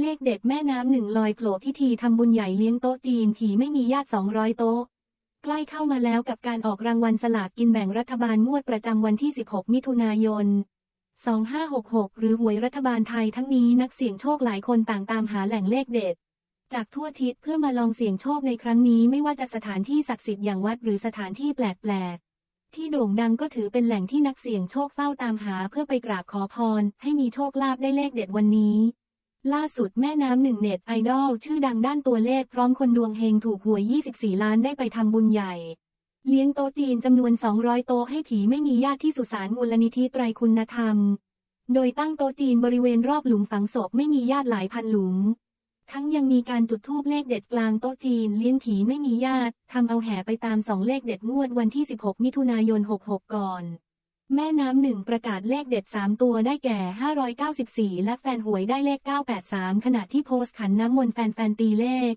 เลขเด็ดแม่น้ำหนึ่งลอยโผล่พิธีทำบุญใหญ่เลี้ยงโต๊ะจีนผีไม่มีญาติ 200 โต๊ะ ใกล้เข้ามาแล้วกับการออกรางวัลสลากกินแบ่งรัฐบาลงวดประจำวันที่ 16 มิถุนายน 2566 หรือหวยรัฐบาลไทยทั้งนี้นักเสี่ยงโชคหลายคนต่างตามหาแหล่งเลขเด็ด จากทั่วทิศเพื่อมาลองเสี่ยงโชคในครั้งนี้ไม่ว่าจะสถานที่ศักดิ์สิทธิ์อย่างวัดหรือสถานที่แปลกๆที่โด่งดังก็ถือเป็นแหล่งที่นักเสี่ยงโชคเฝ้าตามหาเพื่อไปกราบขอพร ให้มีโชคลาภได้เลขเด็ดวันนี้ ล่าสุดแม่น้ำหนึ่งเน็ตไอดอลชื่อดังด้านตัวเลขพร้อมคนดวงเฮงถูกหวย 24 ล้านได้ไปทำบุญใหญ่ เลี้ยงโต๊ะจีนจำนวน 200 โต๊ะให้ผีไม่มีญาติที่สุสานมูลนิธิไตรคุณธรรม โดยตั้งโต๊ะจีนบริเวณรอบหลุมฝังศพไม่มีญาติหลายพันหลุม ทั้งยังมีการจุดธูปเลขเด็ดกลางโต๊ะจีนเลี้ยงผีไม่มีญาติทำเอาแห่ไปตามสองเลขเด็ดงวดวันที่ 16 มิถุนายน 66 ก่อน แม่น้ำหนึ่งประกาศเลขเด็ด 3 ตัวได้แก่ 594 และแฟนหวยได้เลข 983 ขณะที่โพสต์ขันน้ำมนต์แฟนๆตีเลข